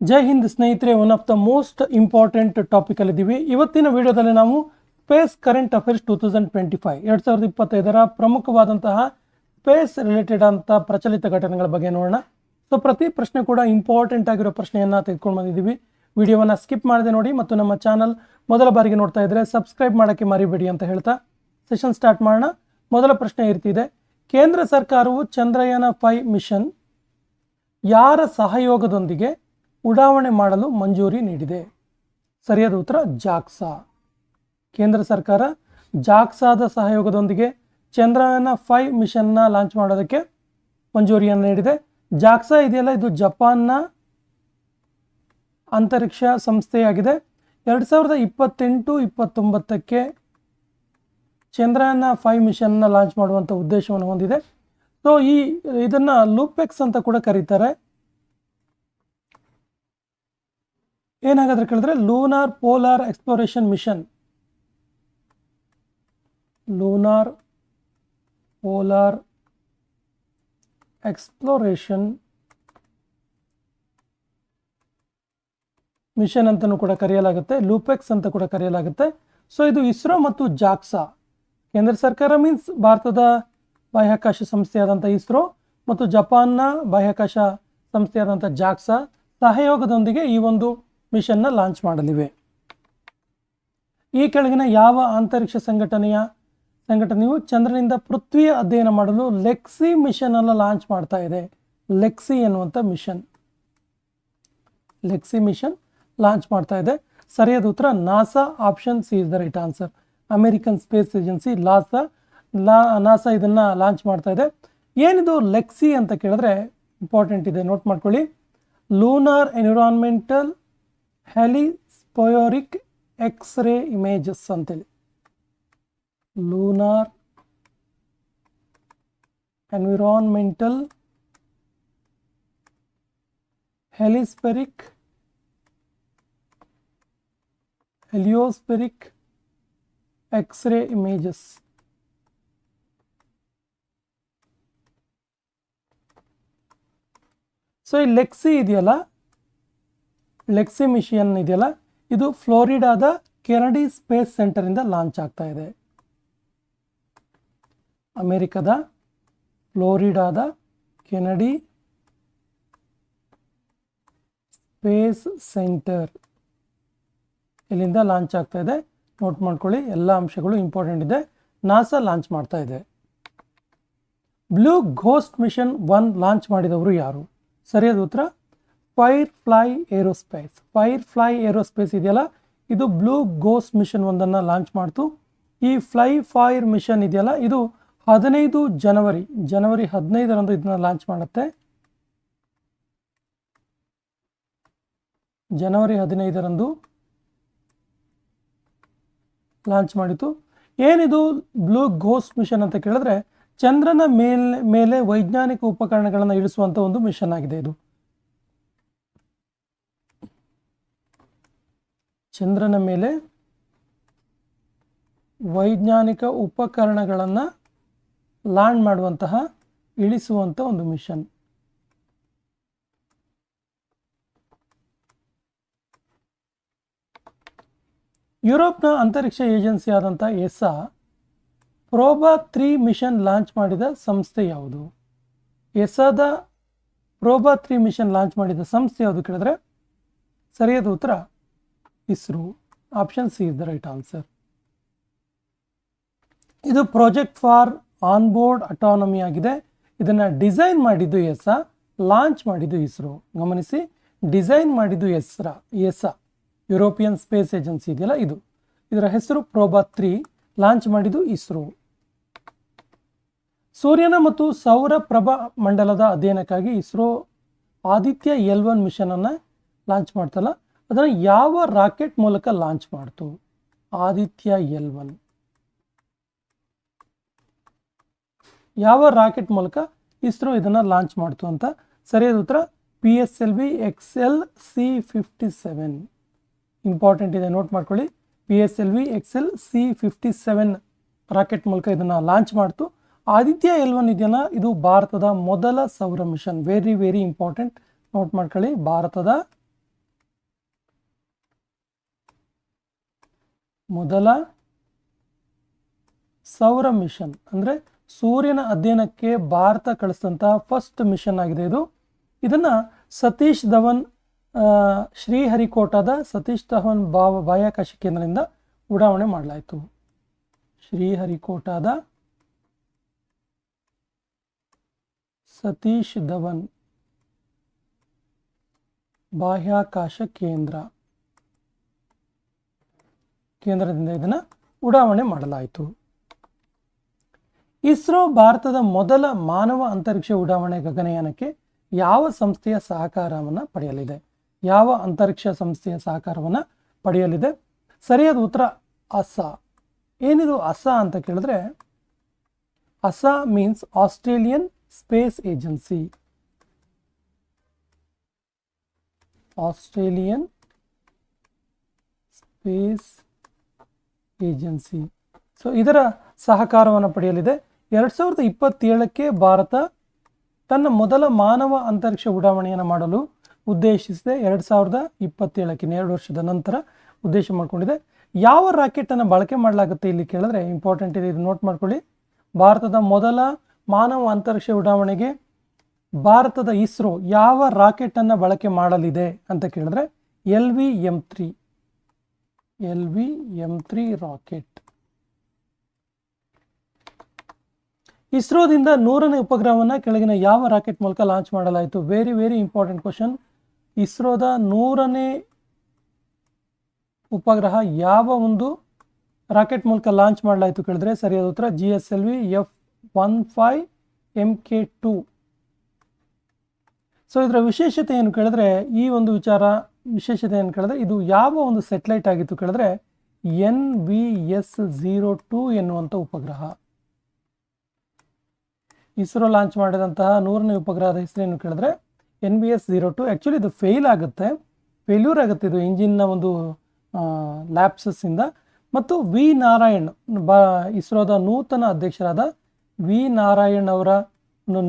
ಜೈ ಹಿಂದ್ ಸ್ನೇಹಿತರೆ one of the most important topic ಅಲ್ಲಿದ್ದೀವಿ. ಇವತ್ತಿನ ವಿಡಿಯೋದಲ್ಲಿ ನಾವು space current affairs two thousand twenty five ಎರಡು ಸಾವಿರದ ಇಪ್ಪತ್ತೈದರ ಪ್ರಮುಖವಾದಂತಹ ಸ್ಪೇಸ್ ರಿಲೇಟೆಡ್ ಅಂತ ಪ್ರಚಲಿತ ಘಟನೆಗಳ ಬಗ್ಗೆ ನೋಡೋಣ. ಸೊ ಪ್ರತಿ ಪ್ರಶ್ನೆ ಕೂಡ ಇಂಪಾರ್ಟೆಂಟ್ ಆಗಿರೋ ಪ್ರಶ್ನೆಯನ್ನು ತೆಗೆದುಕೊಂಡು ಬಂದಿದ್ದೀವಿ. ವಿಡಿಯೋವನ್ನು ಸ್ಕಿಪ್ ಮಾಡದೆ ನೋಡಿ ಮತ್ತು ನಮ್ಮ ಚಾನಲ್ ಮೊದಲ ಬಾರಿಗೆ ನೋಡ್ತಾ ಇದ್ದರೆ ಸಬ್ಸ್ಕ್ರೈಬ್ ಮಾಡೋಕ್ಕೆ ಮರಿಬೇಡಿ ಅಂತ ಹೇಳ್ತಾ ಸೆಷನ್ ಸ್ಟಾರ್ಟ್ ಮಾಡೋಣ. ಮೊದಲ ಪ್ರಶ್ನೆ ಇರ್ತಿದೆ ಕೇಂದ್ರ ಸರ್ಕಾರವು ಚಂದ್ರಯಾನ ಫೈವ್ ಮಿಷನ್ ಯಾರ ಸಹಯೋಗದೊಂದಿಗೆ ಉಡಾವಣೆ ಮಾಡಲು ಮಂಜೂರಿ ನೀಡಿದೆ. ಸರಿಯಾದ ಉತ್ತರ, ಜಾಕ್ಸಾ. ಕೇಂದ್ರ ಸರ್ಕಾರ ಜಾಕ್ಸಾದ ಸಹಯೋಗದೊಂದಿಗೆ ಚಂದ್ರಯಾನ ಫೈವ್ ಮಿಷನ್ನ ಲಾಂಚ್ ಮಾಡೋದಕ್ಕೆ ಮಂಜೂರಿಯನ್ನು ನೀಡಿದೆ. ಜಾಕ್ಸಾ ಇದೆಯಲ್ಲ, ಇದು ಜಪಾನ್ನ ಅಂತರಿಕ್ಷ ಸಂಸ್ಥೆಯಾಗಿದೆ. ಎರಡು ಸಾವಿರದ ಇಪ್ಪತ್ತೆಂಟು ಇಪ್ಪತ್ತೊಂಬತ್ತಕ್ಕೆ ಚಂದ್ರಯಾನ ಫೈವ್ ಮಿಷನ್ನ ಲಾಂಚ್ ಮಾಡುವಂಥ ಉದ್ದೇಶವನ್ನು ಹೊಂದಿದೆ. ಸೊ ಈ, ಇದನ್ನು ಲೂಪೆಕ್ಸ್ ಅಂತ ಕೂಡ ಕರೀತಾರೆ. ಏನಾಗಾದ್ರೆ ಕೇಳಿದ್ರೆ lunar polar exploration mission. Lunar polar exploration mission ಅಂತಲೂ ಕೂಡ ಕರೆಯಲಾಗುತ್ತೆ, ಲೂಪೆಕ್ಸ್ ಅಂತ ಕೂಡ ಕರೆಯಲಾಗುತ್ತೆ. ಸೊ ಇದು ಇಸ್ರೋ ಮತ್ತು ಜಾಕ್ಸಾ. ಕೇಂದ್ರ ಸರ್ಕಾರ ಮೀನ್ಸ್ ಭಾರತದ ಬಾಹ್ಯಾಕಾಶ ಸಂಸ್ಥೆಯಾದಂಥ ಇಸ್ರೋ ಮತ್ತು ಜಪಾನ್ನ ಬಾಹ್ಯಾಕಾಶ ಸಂಸ್ಥೆಯಾದಂಥ ಜಾಕ್ಸಾ ಸಹಯೋಗದೊಂದಿಗೆ ಈ ಒಂದು ಮಿಷನ್ನ ಲಾಂಚ್ ಮಾಡಲಿವೆ. ಈ ಕೆಳಗಿನ ಯಾವ ಅಂತರಿಕ್ಷ ಸಂಘಟನೆಯ ಸಂಘಟನೆಯು ಚಂದ್ರನಿಂದ ಪೃಥ್ವಿಯ ಅಧ್ಯಯನ ಮಾಡಲು ಲೆಕ್ಸಿ ಮಿಷನ್ ಅನ್ನು ಲಾಂಚ್ ಮಾಡ್ತಾ ಇದೆ. ಲೆಕ್ಸಿ ಎನ್ನುವಂಥ ಮಿಷನ್. ಲೆಕ್ಸಿ ಮಿಷನ್ ಲಾಂಚ್ ಮಾಡ್ತಾ ಇದೆ. ಸರಿಯಾದ ಉತ್ತರ NASA option C is the right answer. American space agency Lassa, ಲಾ, ನಾಸಾ ಇದನ್ನು ಲಾಂಚ್ ಮಾಡ್ತಾ ಇದೆ. ಏನಿದು ಲೆಕ್ಸಿ ಅಂತ ಕೇಳಿದ್ರೆ ಇಂಪಾರ್ಟೆಂಟ್ ಇದೆ. ನೋಟ್ ಮಾಡ್ಕೊಳ್ಳಿ. Lunar environmental heliospheric X ray images ಅಂತೇಳಿ lunar environmental heliospheric heliospheric X ray images so ಈ ಲೆಕ್ಸಿ ಇದೆಯಲ್ಲ ಲೆಕ್ಸಿ ಮಿಷನ್ ಇದೆಯಲ್ಲ? ಇದು ಫ್ಲೋರಿಡಾದ ಕೆನಡಿ ಸ್ಪೇಸ್ ಸೆಂಟರಿಂದ ಲಾಂಚ್ ಆಗ್ತಾ ಇದೆ. ಅಮೆರಿಕದ ಫ್ಲೋರಿಡಾದ ಕೆನಡಿ ಸ್ಪೇಸ್ ಸೆಂಟರ್ ಇಲ್ಲಿಂದ ಲಾಂಚ್ ಆಗ್ತಾ ಇದೆ. ನೋಟ್ ಮಾಡ್ಕೊಳ್ಳಿ, ಎಲ್ಲ ಅಂಶಗಳು ಇಂಪಾರ್ಟೆಂಟ್ ಇದೆ. ನಾಸಾ ಲಾಂಚ್ ಮಾಡ್ತಾ ಇದೆ. Blue ghost mission one launch ಮಾಡಿದವರು ಯಾರು? ಸರಿಯಾದ ಉತ್ತರ? Fire fly aerospace fire fly aerospace ಇದೆಯಲ್ಲ? ಇದು ಬ್ಲೂ ಗೋಸ್ಟ್ ಮಿಷನ್ ಒಂದನ್ನು ಲಾಂಚ್ ಮಾಡ್ತು. ಈ ಫ್ಲೈ ಫೈರ್ ಮಿಷನ್ ಇದೆಯಲ್ಲ? ಇದು ಹದಿನೈದು ಜನವರಿ ಜನವರಿ ಹದಿನೈದರಂದು ಇದನ್ನ ಲಾಂಚ್ ಮಾಡುತ್ತೆ. ಜನವರಿ ಹದಿನೈದರಂದು ಲಾಂಚ್ ಮಾಡಿತು. ಏನಿದು ಬ್ಲೂ ಗೋಸ್ಟ್ ಮಿಷನ್ ಅಂತ ಕೇಳಿದ್ರೆ, ಚಂದ್ರನ ಮೇಲೆ ಮೇಲೆ ವೈಜ್ಞಾನಿಕ ಉಪಕರಣಗಳನ್ನು ಇಳಿಸುವಂಥ ಒಂದು ಮಿಷನ್ ಆಗಿದೆ ಇದು. ಚಂದ್ರನ ಮೇಲೆ ವೈಜ್ಞಾನಿಕ ಉಪಕರಣಗಳನ್ನು ಲ್ಯಾಂಡ್ ಮಾಡುವಂತಹ ಇಳಿಸುವಂಥ ಒಂದು ಮಿಷನ್. ಯುರೋಪ್ನ ಅಂತರಿಕ್ಷ ಏಜೆನ್ಸಿ ಆದಂಥ ESA Proba three mission launch ಮಾಡಿದ ಸಂಸ್ಥೆ ಯಾವುದು? ಎಸ್ಸಾದ ಪ್ರೋಬಾ ತ್ರೀ ಮಿಷನ್ ಲಾಂಚ್ ಮಾಡಿದ ಸಂಸ್ಥೆ ಯಾವುದು ಕೇಳಿದ್ರೆ? ಸರಿಯಾದ ಉತ್ತರ ISRO option C is the right answer ಇದು project for on board autonomy ಆಗಿದೆ. ಇದನ್ನು ಡಿಸೈನ್ ಮಾಡಿದ್ದು ಎಸ ಲಾಂಚ್ ಮಾಡಿದ್ದು ಇಸ್ರೋ. ಗಮನಿಸಿ ಡಿಸೈನ್ ಮಾಡಿದ್ದು ಎಸ್ರಾ ಎಸ್ಸಾ ಯುರೋಪಿಯನ್ ಸ್ಪೇಸ್ ಏಜೆನ್ಸಿ ಇದೆಯಲ್ಲ ಇದು. ಇದರ ಹೆಸರು ಪ್ರೋಬಾ ತ್ರೀ ಲಾಂಚ್ ಮಾಡಿದ್ದು ಇಸ್ರೋ. ಸೂರ್ಯನ ಮತ್ತು ಸೌರ ಪ್ರಭಾ ಮಂಡಲದ ಅಧ್ಯಯನಕ್ಕಾಗಿ ಇಸ್ರೋ ಆದಿತ್ಯ ಎಲ್ ಒನ್ ಮಿಷನನ್ನು ಲಾಂಚ್ ಮಾಡ್ತಲ್ಲ. ಅದನ್ನು ಯಾವ ರಾಕೆಟ್ ಮೂಲಕ ಲಾಂಚ್ ಮಾಡ್ತು? Aditya L one. ಯಾವ ರಾಕೆಟ್ ಮೂಲಕ ಇಸ್ರೋ ಇದನ್ನು ಲಾಂಚ್ ಮಾಡ್ತು ಅಂತ? ಸರಿಯಾದ ಉತ್ತರ, P S L V X L C fifty seven. Important ಇದೆ, ನೋಟ್ ಮಾಡ್ಕೊಳ್ಳಿ. P S L V X L C fifty seven rocket ಮೂಲಕ ಇದನ್ನು ಲಾಂಚ್ ಮಾಡ್ತು. ಆದಿತ್ಯ ಎಲ್ ಒನ್ ಇದೆಯಲ್ಲ, ಇದು ಭಾರತದ ಮೊದಲ ಸೌರ mission. Very very important note ಮಾಡ್ಕೊಳ್ಳಿ, ಭಾರತದ ಮೊದಲ ಸೌರ ಮಿಷನ್ ಅಂದರೆ ಸೂರ್ಯನ ಅಧ್ಯಯನಕ್ಕೆ ಭಾರತ ಕಳಿಸಿದಂತಹ ಫಸ್ಟ್ ಮಿಷನ್ ಆಗಿದೆ ಇದು. ಇದನ್ನು ಸತೀಶ್ ಧವನ್ ಶ್ರೀಹರಿಕೋಟಾದ ಸತೀಶ್ ಧವನ್ ಬಾ ಬಾಹ್ಯಾಕಾಶ ಕೇಂದ್ರದಿಂದ ಉಡಾವಣೆ ಮಾಡಲಾಯಿತು. ಶ್ರೀಹರಿಕೋಟಾದ ಸತೀಶ್ ಧವನ್ ಬಾಹ್ಯಾಕಾಶ ಕೇಂದ್ರ. ಕೇಂದ್ರದಿಂದ ಇದನ್ನು ಉಡಾವಣೆ ಮಾಡಲಾಯಿತು. ಇಸ್ರೋ ಭಾರತದ ಮೊದಲ ಮಾನವ ಅಂತರಿಕ್ಷ ಉಡಾವಣೆ ಗಗನಯಾನಕ್ಕೆ ಯಾವ ಸಂಸ್ಥೆಯ ಸಹಕಾರವನ್ನು ಪಡೆಯಲಿದೆ? ಯಾವ ಅಂತರಿಕ್ಷ ಸಂಸ್ಥೆಯ ಸಹಕಾರವನ್ನು ಪಡೆಯಲಿದೆ? ಸರಿಯಾದ ಉತ್ತರ ಅಸಾ ಏನಿದು ಅಸಾ ಅಂತ ಕೇಳಿದ್ರೆ ASA means Australian space agency. Australian space agency. So ಇದರ ಸಹಕಾರವನ್ನು ಪಡೆಯಲಿದೆ. ಎರಡು ಸಾವಿರದ ಇಪ್ಪತ್ತೇಳಕ್ಕೆ ಭಾರತ ತನ್ನ ಮೊದಲ ಮಾನವ ಅಂತರಿಕ್ಷ ಉಡಾವಣೆಯನ್ನು ಮಾಡಲು ಉದ್ದೇಶಿಸಿದೆ. ಎರಡು ಸಾವಿರದ ಇಪ್ಪತ್ತೇಳಕ್ಕೆ ಎರಡು ವರ್ಷದ ನಂತರ ಉದ್ದೇಶ ಮಾಡಿಕೊಂಡಿದೆ. ಯಾವ ರಾಕೆಟನ್ನು ಬಳಕೆ ಮಾಡಲಾಗುತ್ತೆ ಇಲ್ಲಿ ಕೇಳಿದ್ರೆ ಇಂಪಾರ್ಟೆಂಟ್ ಇದೆ. ಇದು ನೋಟ್ ಮಾಡ್ಕೊಳ್ಳಿ. ಭಾರತದ ಮೊದಲ ಮಾನವ ಅಂತರಿಕ್ಷ ಉಡಾವಣೆಗೆ ಭಾರತದ ಇಸ್ರೋ ಯಾವ ರಾಕೆಟನ್ನು ಬಳಕೆ ಮಾಡಲಿದೆ ಅಂತ ಕೇಳಿದ್ರೆ L V M three. M three rocket ಇಸ್ರೋದಿಂದ ನೂರನೇ ಉಪಗ್ರಹವನ್ನು ಕೆಳಗಿನ ಯಾವ ರಾಕೆಟ್ ಮೂಲಕ ಲಾಂಚ್ ಮಾಡಲಾಯಿತು? ವೆರಿ ವೆರಿ ಇಂಪಾರ್ಟೆಂಟ್ ಕ್ವಶನ್ ಇಸ್ರೋದ ನೂರನೇ ಉಪಗ್ರಹ ಯಾವ ಒಂದು ರಾಕೆಟ್ ಮೂಲಕ ಲಾಂಚ್ ಮಾಡಲಾಯಿತು ಕೇಳಿದ್ರೆ ಸರಿಯಾದ ಉತ್ತರ G S L V F one five M K two so ಇದರ ವಿಶೇಷತೆ ಏನು ಕೇಳಿದ್ರೆ ಈ ಒಂದು ವಿಚಾರ ವಿಶೇಷತೆ ಏನು ಕೇಳಿದ್ರೆ, ಇದು ಯಾವ ಒಂದು ಸೆಟಲೈಟ್ ಆಗಿತ್ತು ಕೇಳಿದ್ರೆ N V S zero two ಎನ್ನುವಂಥ ಉಪಗ್ರಹ. ಇಸ್ರೋ ಲಾಂಚ್ ಮಾಡಿದಂತಹ ನೂರನೇ ಉಪಗ್ರಹದ ಹೆಸರೇನು ಕೇಳಿದ್ರೆ N V S zero two actually ಇದು ಫೇಲ್ ಆಗುತ್ತೆ. ಫೇಲ್ಯೂರ್ ಆಗುತ್ತೆ ಇದು ಇಂಜಿನ್ನ ಒಂದು ಲ್ಯಾಪ್ಸಸ್ಸಿಂದ ಮತ್ತು ವಿ ನಾರಾಯಣ್, ಬ, ಇಸ್ರೋದ ನೂತನ ಅಧ್ಯಕ್ಷರಾದ ವಿ ನಾರಾಯಣ್ ಅವರ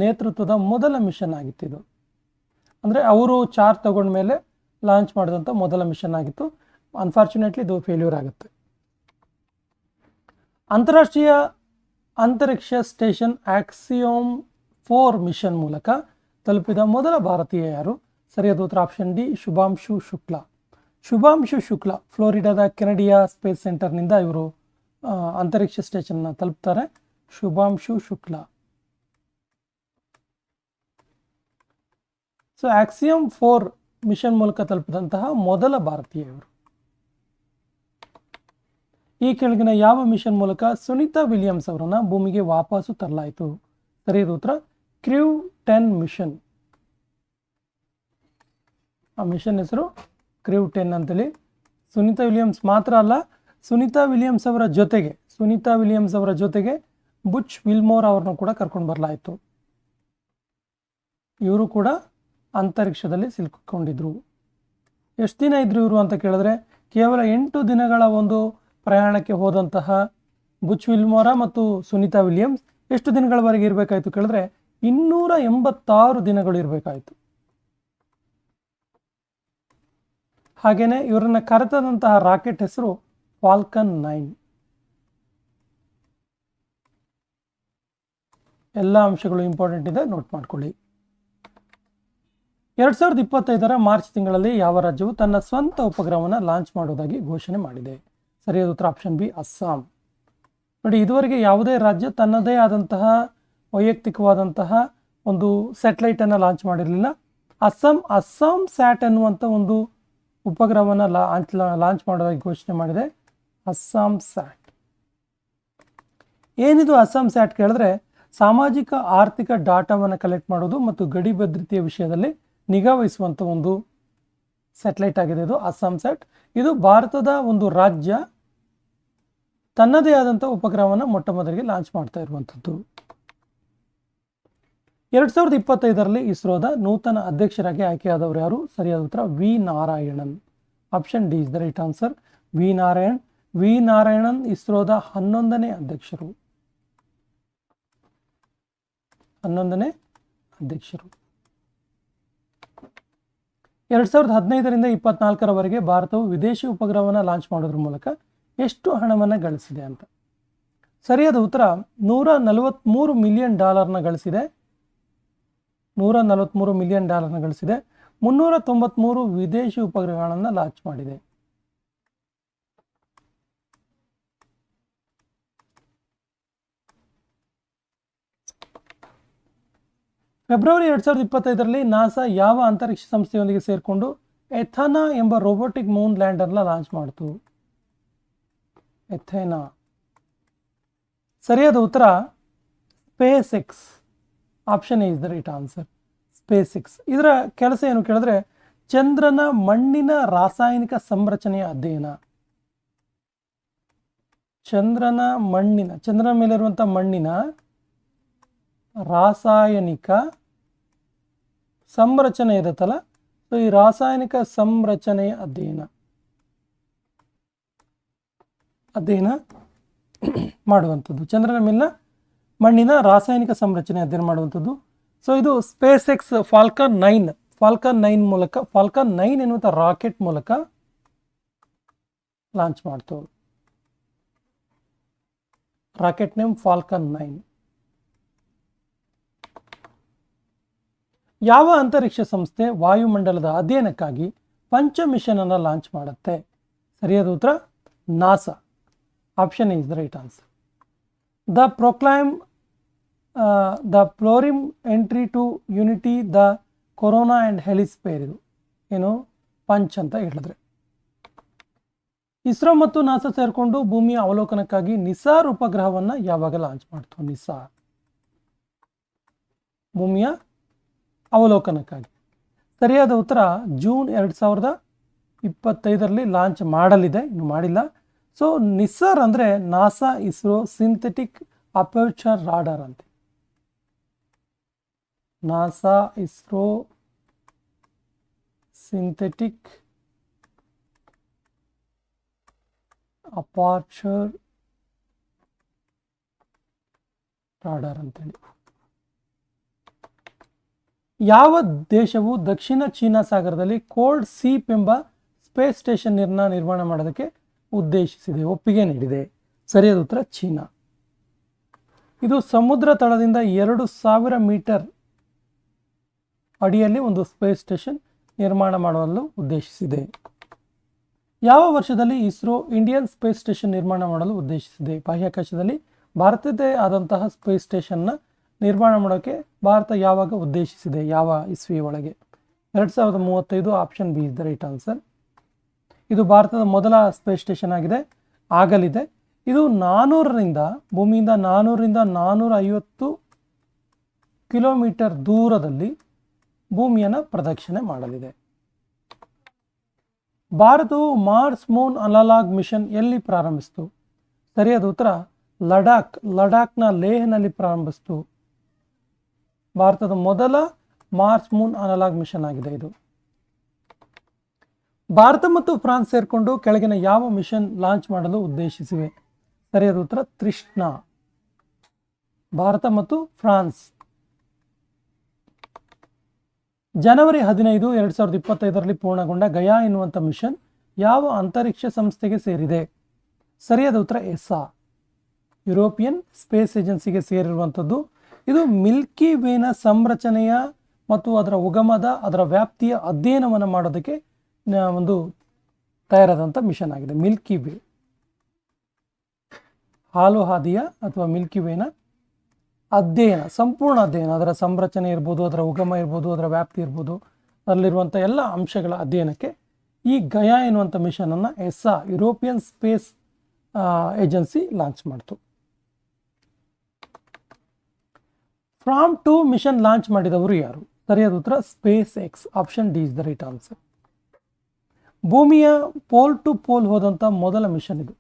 ನೇತೃತ್ವದ ಮೊದಲ ಮಿಷನ್ ಆಗಿತ್ತು ಇದು. ಅಂದರೆ, ಅವರು ಚಾರ್ಜ್ ತಗೊಂಡ ಮೇಲೆ ಲಾಂಚ್ ಮಾಡಿದಂಥ ಮೊದಲ ಮಿಷನ್ ಆಗಿತ್ತು. ಅನ್ಫಾರ್ಚುನೇಟ್ಲಿ ಇದು ಫೇಲ್ಯೂರ್ ಆಗುತ್ತೆ. ಅಂತಾರಾಷ್ಟ್ರೀಯ ಅಂತರಿಕ್ಷ ಸ್ಟೇಷನ್ ಆಕ್ಸಿಯೋಮ್ ಫೋರ್ ಮಿಷನ್ ಮೂಲಕ ತಲುಪಿದ ಮೊದಲ ಭಾರತೀಯ ಯಾರು? ಸರಿಯಾದ ಉತ್ತರ ಆಪ್ಷನ್ ಡಿ ಶುಭಾಂಶು ಶುಕ್ಲಾ. ಶುಭಾಂಶು ಶುಕ್ಲಾ, ಫ್ಲೋರಿಡಾದ ಕೆನಡಿಯಾ ಸ್ಪೇಸ್ ಸೆಂಟರ್ನಿಂದ ಇವರು ಅಂತರಿಕ್ಷ ಸ್ಟೇಷನ್ನ ತಲುಪ್ತಾರೆ. Shubhanshu Shukla. So Axiom four mission ಮೂಲಕ ತಲುಪಿದಂತಹ ಮೊದಲ ಭಾರತೀಯ ಇವರು ಈ ಕೆಳಗಿನ ಯಾವ ಮಿಷನ್ ಮೂಲಕ ಸುನೀತಾ ವಿಲಿಯಮ್ಸ್ ಅವರನ್ನ ಭೂಮಿಗೆ ವಾಪಸ್ಸು ತರಲಾಯಿತು? ಸರಿಯಾದ ಉತ್ತರ ಕ್ರ್ಯೂ ಟೆನ್ ಮಿಷನ್. ಆ ಮಿಷನ್ ಹೆಸರು ಕ್ರ್ಯೂ ಟೆನ್ ಅಂತೇಳಿ. ಸುನೀತಾ ವಿಲಿಯಮ್ಸ್ ಮಾತ್ರ ಅಲ್ಲ, ಸುನೀತಾ ವಿಲಿಯಮ್ಸ್ ಅವರ ಜೊತೆಗೆ, ಸುನೀತಾ ವಿಲಿಯಮ್ಸ್ ಅವರ ಜೊತೆಗೆ ಬುಚ್ ವಿಲ್ಮೋರ್ ಅವ್ರನ್ನ ಕೂಡ ಕರ್ಕೊಂಡು ಬರಲಾಯಿತು. ಇವರು ಕೂಡ ಅಂತರಿಕ್ಷದಲ್ಲಿ ಸಿಲುಕಿಕೊಂಡಿದ್ರು. ಎಷ್ಟು ದಿನ ಇದ್ರು ಇವರು ಅಂತ ಕೇಳಿದ್ರೆ, ಕೇವಲ ಎಂಟು ದಿನಗಳ ಒಂದು ಪ್ರಯಾಣಕ್ಕೆ ಹೋದಂತಹ ಬುಚ್ ವಿಲ್ಮೋರ ಮತ್ತು ಸುನೀತಾ ವಿಲಿಯಮ್ಸ್ ಎಷ್ಟು ದಿನಗಳವರೆಗೆ ಇರಬೇಕಾಯ್ತು ಕೇಳಿದ್ರೆ, ಇನ್ನೂರ ಎಂಬತ್ತಾರು ದಿನಗಳು ಇರಬೇಕಾಯಿತು. ಹಾಗೇನೆ ಇವರನ್ನ ಕರೆತದಂತಹ ರಾಕೆಟ್ ಹೆಸರು ಫಾಲ್ಕನ್ ನೈನ್. ಎಲ್ಲ ಅಂಶಗಳು ಇಂಪಾರ್ಟೆಂಟ್ ಇದೆ, ನೋಟ್ ಮಾಡ್ಕೊಳ್ಳಿ. ಎರಡ್ ಸಾವಿರದ ಇಪ್ಪತ್ತೈದರ ಮಾರ್ಚ್ ತಿಂಗಳಲ್ಲಿ ಯಾವ ರಾಜ್ಯವು ತನ್ನ ಸ್ವಂತ ಉಪಗ್ರಹವನ್ನು ಲಾಂಚ್ ಮಾಡುವುದಾಗಿ ಘೋಷಣೆ ಮಾಡಿದೆ. ಸರಿಯಾದ ಉತ್ತರ ಆಪ್ಷನ್ ಬಿ, ಅಸ್ಸಾಂ. ನೋಡಿ, ಇದುವರೆಗೆ ಯಾವುದೇ ರಾಜ್ಯ ತನ್ನದೇ ಆದಂತಹ ವೈಯಕ್ತಿಕವಾದಂತಹ ಒಂದು ಸ್ಯಾಟಲೈಟನ್ನು ಲಾಂಚ್ ಮಾಡಿರಲಿಲ್ಲ. ಅಸ್ಸಾಂ ಅಸ್ಸಾಂ ಸ್ಯಾಟ್ ಎನ್ನುವಂಥ ಒಂದು ಉಪಗ್ರಹವನ್ನು ಲಾಂಚ್ ಲಾಂಚ್ ಮಾಡೋದಾಗಿ ಘೋಷಣೆ ಮಾಡಿದೆ. ಅಸ್ಸಾಂ ಸ್ಯಾಟ್. ಏನಿದು ಅಸ್ಸಾಂ ಸ್ಯಾಟ್ ಕೇಳಿದ್ರೆ, ಸಾಮಾಜಿಕ, ಆರ್ಥಿಕ ಡಾಟಾವನ್ನು ಕಲೆಕ್ಟ್ ಮಾಡೋದು ಮತ್ತು ಗಡಿ ಭದ್ರತೆಯ ವಿಷಯದಲ್ಲಿ ನಿಗಾ ವಹಿಸುವಂಥ ಒಂದು ಸ್ಯಾಟಲೈಟ್ ಆಗಿದೆ ಇದು ಅಸ್ಸಾಂ ಸ್ಯಾಟ್ ಇದು ಭಾರತದ ಒಂದು ರಾಜ್ಯ, ತನ್ನದೇ ಆದಂಥ ಉಪಗ್ರಹವನ್ನು ಮೊಟ್ಟ ಮೊದಲಿಗೆ ಲಾಂಚ್ ಮಾಡ್ತಾ ಇರುವಂಥದ್ದು ಎರಡು ಸಾವಿರದ ಇಪ್ಪತ್ತೈದರಲ್ಲಿ ಇಸ್ರೋದ ನೂತನ ಅಧ್ಯಕ್ಷರಾಗಿ ಆಯ್ಕೆಯಾದವರು ಯಾರು? ಸರಿಯಾದ ಉತ್ತರ, V Narayanan. Option D is the right answer V Narayan. V Narayanan ಇಸ್ರೋದ ಹನ್ನೊಂದನೇ ಅಧ್ಯಕ್ಷರು. ಹನ್ನೊಂದನೇ ಅಧ್ಯಕ್ಷರು. ಎರಡು ಸಾವಿರದ ಹದಿನೈದರಿಂದ ಇಪ್ಪತ್ನಾಲ್ಕರವರೆಗೆ ಭಾರತವು ವಿದೇಶಿ ಉಪಗ್ರಹವನ್ನು ಲಾಂಚ್ ಮಾಡೋದ್ರ ಮೂಲಕ ಎಷ್ಟು ಹಣವನ್ನು ಗಳಿಸಿದೆ ಅಂತ. ಸರಿಯಾದ ಉತ್ತರ ನೂರ ನಲವತ್ತ್ಮೂರು ಮಿಲಿಯನ್ ಡಾಲರ್ನ ಗಳಿಸಿದೆ. ನೂರ ನಲವತ್ತ್ಮೂರು ಮಿಲಿಯನ್ ಡಾಲರ್ನ ಗಳಿಸಿದೆ. ಮುನ್ನೂರ ತೊಂಬತ್ತ್ಮೂರು ವಿದೇಶಿ ಉಪಗ್ರಹಗಳನ್ನು ಲಾಂಚ್ ಮಾಡಿದೆ. ಫೆಬ್ರವರಿ ಎರಡು ಸಾವಿರದ ಇಪ್ಪತ್ತೈದರಲ್ಲಿ ನಾಸಾ ಯಾವ ಅಂತರಿಕ್ಷ ಸಂಸ್ಥೆಯೊಂದಿಗೆ ಸೇರಿಕೊಂಡು ಎಥನಾ ಎಂಬ ರೋಬೋಟಿಕ್ ಮೂನ್ ಲ್ಯಾಂಡರ್ನ ಲಾಂಚ್ ಮಾಡಿತು. ಎಥೆನಾ. ಸರಿಯಾದ ಉತ್ತರ SpaceX option is the right answer SpaceX ಇದರ ಕೆಲಸ ಏನು ಕೇಳಿದ್ರೆ ಚಂದ್ರನ ಮಣ್ಣಿನ ರಾಸಾಯನಿಕ ಸಂರಚನೆಯ ಅಧ್ಯಯನ. ಚಂದ್ರನ ಮಣ್ಣಿನ, ಚಂದ್ರನ ಮೇಲಿರುವಂಥ ಮಣ್ಣಿನ ರಾಸಾಯನಿಕ ಸಂರಚನೆ ಇರುತ್ತಲ್ಲ? ಸೊ ಈ ರಾಸಾಯನಿಕ ಸಂರಚನೆಯ ಅಧ್ಯಯನ. ಅಧ್ಯಯನ ಮಾಡುವಂಥದ್ದು. ಚಂದ್ರನ ಮೇಲಿನ ಮಣ್ಣಿನ ರಾಸಾಯನಿಕ ಸಂರಚನೆ ಅಧ್ಯಯನ ಮಾಡುವಂಥದ್ದು. ಸೊ ಇದು SpaceX Falcon nine Falcon nine ಮೂಲಕ ಫಾಲ್ಕನ್ ನೈನ್ ಎನ್ನುವಂಥ ರಾಕೆಟ್ ಮೂಲಕ ಲಾಂಚ್ ಮಾಡ್ತು. ರಾಕೆಟ್ ನೇಮ್ ಫಾಲ್ಕನ್ ನೈನ್ ಯಾವ ಅಂತರಿಕ್ಷ ಸಂಸ್ಥೆ ವಾಯುಮಂಡಲದ ಅಧ್ಯಯನಕ್ಕಾಗಿ ಪಂಚ ಮಿಷನ್ ಅನ್ನು ಲಾಂಚ್ ಮಾಡುತ್ತೆ? ಸರಿಯಾದ ಉತ್ತರ, NASA. Option is the right answer the proclaim the florim entry to unity the corona and heliosphere ಇದು. ಏನು? ಪಂಚ್ ಅಂತ ಹೇಳಿದ್ರೆ. ಇಸ್ರೋ ಮತ್ತು ನಾಸಾ ಸೇರಿಕೊಂಡು ಭೂಮಿಯ ಅವಲೋಕನಕ್ಕಾಗಿ ನಿಸಾರ್ ಉಪಗ್ರಹವನ್ನು ಯಾವಾಗ ಲಾಂಚ್ ಮಾಡ್ತು? ನಿಸಾರ್ ಭೂಮಿಯ ಅವಲೋಕನಕ್ಕಾಗಿ. ಸರಿಯಾದ ಉತ್ತರ ಜೂನ್ ಎರಡು ಸಾವಿರದ ಇಪ್ಪತ್ತೈದರಲ್ಲಿ ಲಾಂಚ್ ಮಾಡಲಿದೆ, ಇನ್ನು ಮಾಡಿಲ್ಲ. ಸೊ, ನಿಸ್ಸಾರ್ ಅಂದರೆ NASA ISRO synthetic aperture radar ಅಂತ. NASA ISRO synthetic aperture radar ಅಂತೇಳಿ ಯಾವ ದೇಶವು ದಕ್ಷಿಣ ಚೀನಾ ಸಾಗರದಲ್ಲಿ ಕೋಲ್ಡ್ ಸೀಪ್ ಎಂಬ ಸ್ಪೇಸ್ ಸ್ಟೇಷನ್ ನಿರ್ಮಾಣ ಮಾಡೋದಕ್ಕೆ ಉದ್ದೇಶಿಸಿದೆ, ಒಪ್ಪಿಗೆ ನೀಡಿದೆ. ಸರಿಯಾದ ಉತ್ತರ ಚೀನಾ. ಇದು ಸಮುದ್ರ ತಳದಿಂದ ಎರಡು ಸಾವಿರ ಮೀಟರ್ ಅಡಿಯಲ್ಲಿ ಒಂದು ಸ್ಪೇಸ್ ಸ್ಟೇಷನ್ ನಿರ್ಮಾಣ ಮಾಡಲು ಉದ್ದೇಶಿಸಿದೆ. ಯಾವ ವರ್ಷದಲ್ಲಿ ಇಸ್ರೋ ಇಂಡಿಯನ್ ಸ್ಪೇಸ್ ಸ್ಟೇಷನ್ ನಿರ್ಮಾಣ ಮಾಡಲು ಉದ್ದೇಶಿಸಿದೆ? ಬಾಹ್ಯಾಕಾಶದಲ್ಲಿ ಭಾರತದೇ ಆದಂತಹ ಸ್ಪೇಸ್ ಸ್ಟೇಷನ್ನ ನಿರ್ಮಾಣ ಮಾಡೋಕ್ಕೆ ಭಾರತ ಯಾವಾಗ ಉದ್ದೇಶಿಸಿದೆ? ಯಾವ ಇಸ್ವಿ ಒಳಗೆ? ಎರಡು ಸಾವಿರದ ಮೂವತ್ತೈದು option B is the right answer. ಇದು ಭಾರತದ ಮೊದಲ ಸ್ಪೇಸ್ ಸ್ಟೇಷನ್ ಆಗಿದೆ. ಆಗಲಿದೆ. ಇದು ನಾನ್ನೂರರಿಂದ ಭೂಮಿಯಿಂದ ನಾನ್ನೂರರಿಂದ ನಾನ್ನೂರ ಐವತ್ತು ಕಿಲೋಮೀಟರ್ ದೂರದಲ್ಲಿ ಭೂಮಿಯನ್ನು ಪ್ರದಕ್ಷಿಣೆ ಮಾಡಲಿದೆ. ಭಾರತವು ಮಾರ್ಸ್ ಮೂನ್ ಅನಲಾಗ್ ಮಿಷನ್ ಎಲ್ಲಿ ಪ್ರಾರಂಭಿಸಿತು? ಸರಿಯಾದ ಉತ್ತರ ಲಡಾಖ್. ಲಡಾಖ್ನ ಲೇಹ್ನಲ್ಲಿ ಪ್ರಾರಂಭಿಸಿತು. ಭಾರತದ ಮೊದಲ ಮಾರ್ಸ್ ಮೂನ್ ಅನಲಾಗ್ ಮಿಷನ್ ಆಗಿದೆ ಇದು. ಭಾರತ ಮತ್ತು ಫ್ರಾನ್ಸ್ ಸೇರಿಕೊಂಡು ಕೆಳಗಿನ ಯಾವ ಮಿಷನ್ ಲಾಂಚ್ ಮಾಡಲು ಉದ್ದೇಶಿಸಿವೆ? ಸರಿಯಾದ ಉತ್ತರ, ತೃಷ್ಣ. ಭಾರತ ಮತ್ತು ಫ್ರಾನ್ಸ್. ಜನವರಿ ಹದಿನೈದು, ಎರಡು ಸಾವಿರದ ಇಪ್ಪತ್ತೈದರಲ್ಲಿ ಪೂರ್ಣಗೊಂಡ ಗಯಾ ಎನ್ನುವಂಥ ಮಿಷನ್ ಯಾವ ಅಂತರಿಕ್ಷ ಸಂಸ್ಥೆಗೆ ಸೇರಿದೆ? ಸರಿಯಾದ ಉತ್ತರ, ಎಸ್ಸಾ. ಯುರೋಪಿಯನ್ ಸ್ಪೇಸ್ ಏಜೆನ್ಸಿಗೆ ಸೇರಿರುವಂಥದ್ದು ಇದು ಮಿಲ್ಕಿ ವೇನ ಸಂರಚನೆಯ ಮತ್ತು ಅದರ ಉಗಮದ, ಅದರ ವ್ಯಾಪ್ತಿಯ ಅಧ್ಯಯನವನ್ನು ಮಾಡೋದಕ್ಕೆ ಒಂದು ತಯಾರಾದಂಥ ಮಿಷನ್ ಆಗಿದೆ, ಮಿಲ್ಕಿ ವೇ. ಹಾಲು ಹಾದಿಯ ಅಥವಾ ಮಿಲ್ಕಿ ವೇನ ಅಧ್ಯಯನ, ಸಂಪೂರ್ಣ ಅಧ್ಯಯನ, ಅದರ ಸಂರಚನೆ ಇರ್ಬೋದು, ಅದರ ಉಗಮ ಇರ್ಬೋದು, ಅದರ ವ್ಯಾಪ್ತಿ ಇರ್ಬೋದು ಅದರಲ್ಲಿರುವಂಥ ಎಲ್ಲ ಅಂಶಗಳ ಅಧ್ಯಯನಕ್ಕೆ ಈ ಗಯಾ ಎನ್ನುವಂಥ ಮಿಷನನ್ನು ESA, European space agency launch ಮಾಡ್ತು. ಫ್ರಾಮ್ ಟು ಮಿಷನ್ ಲಾಂಚ್ ಮಾಡಿದವರು ಯಾರು? ಸರಿಯಾದ ಉತ್ತರ SpaceX option D is the right answer ಭೂಮಿಯ ಪೋಲ್ ಟು ಪೋಲ್ ಹೋದಂಥ ಮೊದಲ ಮಿಷನ್ ಇದು.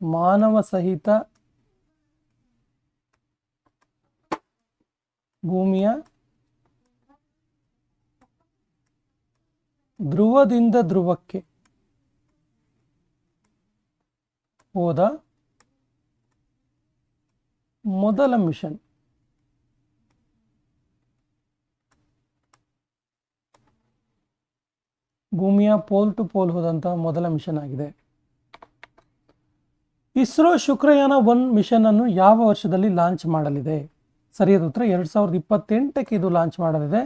ಮಾನವ ಸಹಿತ ಭೂಮಿಯ ಧ್ರುವದಿಂದ ಧ್ರುವಕ್ಕೆ ಹೋದ ಮೊದಲ ಮಿಷನ್ ಭೂಮಿಯ ಪೋಲ್ ಟು ಪೋಲ್ ಹೋದಂಥ ಮೊದಲ ಮಿಷನ್ ಆಗಿದೆ. ಇಸ್ರೋ ಶುಕ್ರಯಾನ ಒನ್ ಮಿಷನ್ ಅನ್ನು ಯಾವ ವರ್ಷದಲ್ಲಿ ಲಾಂಚ್ ಮಾಡಲಿದೆ? ಸರಿಯಾದ ಉತ್ತರ, ಎರಡು ಸಾವಿರದ ಇಪ್ಪತ್ತೆಂಟಕ್ಕೆ ಇದು ಲಾಂಚ್ ಮಾಡಲಿದೆ.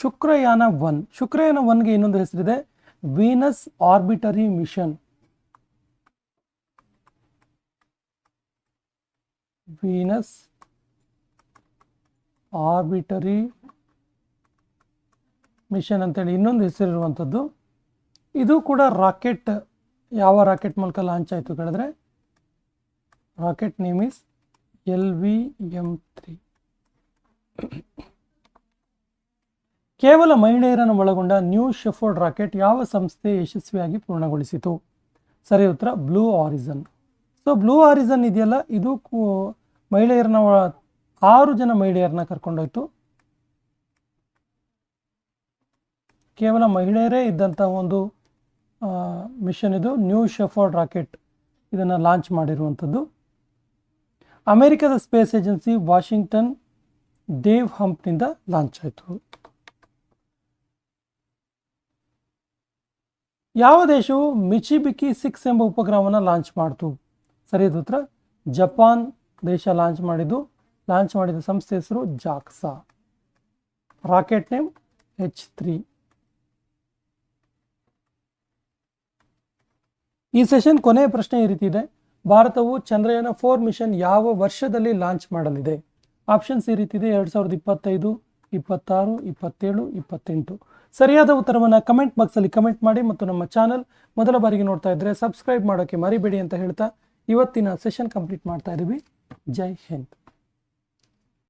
ಶುಕ್ರಯಾನ ಒನ್, ಶುಕ್ರಯಾನ ಒನ್ಗೆ ಇನ್ನೊಂದು ಹೆಸರಿದೆ Venus orbiter mission Venus orbiter mission ಅಂತೇಳಿ ಇನ್ನೊಂದು ಹೆಸರಿರುವಂಥದ್ದು. ಇದು ಕೂಡ ರಾಕೆಟ್, ಯಾವ ರಾಕೆಟ್ ಮೂಲಕ ಲಾಂಚ್ ಆಯಿತು ಕೇಳಿದ್ರೆ, rocket name is L V M three. ಕೇವಲ ಮಹಿಳೆಯರನ್ನು ಒಳಗೊಂಡ ನ್ಯೂ ಶೆಫೋರ್ಡ್ ರಾಕೆಟ್ ಯಾವ ಸಂಸ್ಥೆ ಯಶಸ್ವಿಯಾಗಿ ಪೂರ್ಣಗೊಳಿಸಿತು? ಸರಿ, ಉತ್ತರ blue origin so blue origin ಇದೆಯಲ್ಲ, ಇದು ಮಹಿಳೆಯರನ್ನ ಆರು ಜನ ಮಹಿಳೆಯರನ್ನ ಕರ್ಕೊಂಡೋಯ್ತು. ಕೇವಲ ಮಹಿಳೆಯರೇ ಇದ್ದಂಥ ಒಂದು ಮಿಷನ್ ಇದು ನ್ಯೂ ಶೆಫರ್ಡ್ ರಾಕೆಟ್ ಇದನ್ನು ಲಾಂಚ್ ಮಾಡಿರುವಂಥದ್ದು. ಅಮೆರಿಕದ ಸ್ಪೇಸ್ ಏಜೆನ್ಸಿ ವಾಷಿಂಗ್ಟನ್ ಡೇವ್ ಹಂಪ್ನಿಂದ ಲಾಂಚ್ ಆಯಿತು. ಯಾವ ದೇಶವು ಮಿಚಿಬಿಕಿ ಸಿಕ್ಸ್ ಎಂಬ ಉಪಗ್ರಹವನ್ನು ಲಾಂಚ್ ಮಾಡಿತು? ಸರಿಯಾದ ಉತ್ತರ. ಜಪಾನ್ ದೇಶ ಲಾಂಚ್ ಮಾಡಿದ್ದು. ಲಾಂಚ್ ಮಾಡಿದ ಸಂಸ್ಥೆ ಹೆಸರು JAXA rocket name H three ಈ ಸೆಷನ್ ಕೊನೆಯ ಪ್ರಶ್ನೆ ಈ ರೀತಿ ಇದೆ. ಭಾರತವು ಚಂದ್ರಯಾನ ಫೋರ್ ಮಿಷನ್ ಯಾವ ವರ್ಷದಲ್ಲಿ ಲಾಂಚ್ ಮಾಡಲಿದೆ? ಆಪ್ಷನ್ಸ್ ಈ ರೀತಿ ಇದೆ. ಎರಡು ಸಾವಿರದ ಇಪ್ಪತ್ತೈದು, ಇಪ್ಪತ್ತಾರು, ಇಪ್ಪತ್ತೇಳು, ಇಪ್ಪತ್ತೆಂಟು. ಸರಿಯಾದ ಉತ್ತರವನ್ನು ಕಮೆಂಟ್ ಬಾಕ್ಸಲ್ಲಿ ಕಮೆಂಟ್ ಮಾಡಿ ಮತ್ತು ನಮ್ಮ ಚಾನಲ್ ಮೊದಲ ಬಾರಿಗೆ ನೋಡ್ತಾ ಇದ್ದರೆ ಸಬ್ಸ್ಕ್ರೈಬ್ ಮಾಡೋಕ್ಕೆ ಮರಿಬೇಡಿ ಅಂತ ಹೇಳ್ತಾ ಇವತ್ತಿನ ಸೆಷನ್ ಕಂಪ್ಲೀಟ್ ಮಾಡ್ತಾ ಇದ್ದೀವಿ ಜೈ ಹಿಂದ್.